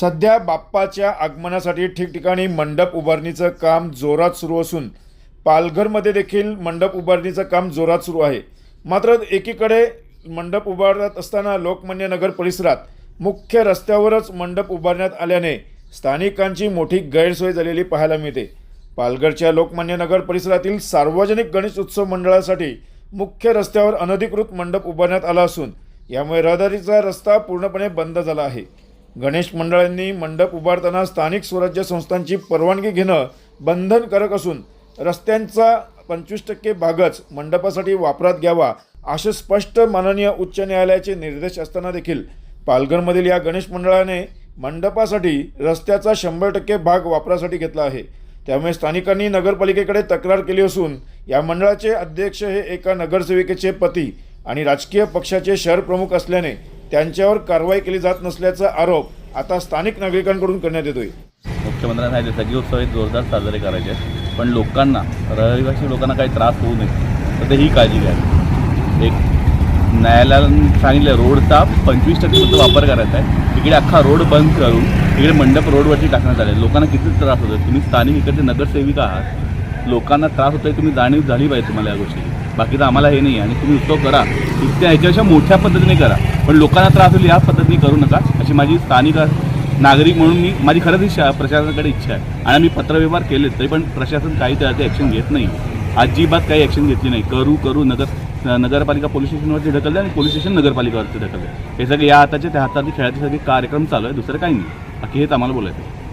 सध्या बाप्पाच्या आगमनासाठी ठिकठिकाणी मंडप उभारणीचं काम जोरात सुरू असून पालघरमध्ये देखील मंडप उभारणीचं काम जोरात सुरू आहे. मात्र एकीकडे मंडप उभारत असताना लोकमान्य नगर परिसरात मुख्य रस्त्यावरच मंडप उभारण्यात आल्याने स्थानिकांची मोठी गैरसोय झालेली पाहायला मिळते. पालघरच्या लोकमान्य नगर परिसरातील सार्वजनिक गणेश उत्सव मंडळासाठी मुख्य रस्त्यावर अनधिकृत मंडप उभारण्यात आला असून यामुळे रहदारीचा रस्ता पूर्णपणे बंद झाला आहे. गणेश मंडळांनी मंडप उभारताना स्थानिक स्वराज्य संस्थांची परवानगी घेणं बंधनकारक असून रस्त्यांचा पंचवीस टक्के भागच मंडपासाठी वापरात घ्यावा असे स्पष्ट माननीय उच्च न्यायालयाचे निर्देश असताना देखील पालघरमधील या गणेश मंडळाने मंडपासाठी रस्त्याचा शंभर टक्के भाग वापरासाठी घेतला आहे. त्यामुळे स्थानिकांनी नगरपालिकेकडे तक्रार केली असून या मंडळाचे अध्यक्ष हे एका नगरसेविकेचे पती आणि राजकीय पक्षाचे शहर प्रमुख असल्याने त्यांच्यावर कारवाई केली जात नसल्याचा आरोप आता स्थानिक नागरिकांकडून करण्यात येतोय. मुख्यमंत्र्यांना सांगितले सगळे उत्सव जोरदार साजरे करायचे आहेत. पण लोकांना रहिवासी लोकांना काही त्रास होऊ नये. तर ते ही काळजी घ्या. एक न्यायालयानं सांगितलं रोडचा पंचवीस टक्के फक्त वापर करायचा आहे. तिकडे अख्खा रोड बंद करून तिकडे मंडप रोडवरती टाकण्यात आले. लोकांना किती त्रास होतो तुम्ही स्थानिक इकडचे नगरसेविका आहात. लोकांना त्रास होतोय तुम्ही जाणीव झाली पाहिजे तुम्हाला या गोष्टी बाकीचं आम्हाला हे नाही आहे. आणि तुम्ही उत्सव करा. त्या ह्याच्यापेक्षा मोठ्या पद्धतीने करा. पण लोकांना त्रास होईल या पद्धतीने करू नका अशी माझी स्थानिक नागरिक म्हणून मी माझी खरंच इच्छा प्रशासनाकडे इच्छा आहे. आणि मी पत्रव्यवहार केले तरी पण प्रशासन काही त्याचे ॲक्शन घेत नाही. अजिबात काही ॲक्शन घेतली नाही. करू करू नगर नगरपालिका पोलीस स्टेशनवरती ढकलले आणि पोलीस स्टेशन नगरपालिकावरती ढकलले. हे सगळे या हाताचे त्या हातातले खेळाचे सगळे कार्यक्रम चालू आहे दुसरं काही नाही. बाकी हेच आम्हाला बोलायचं आहे.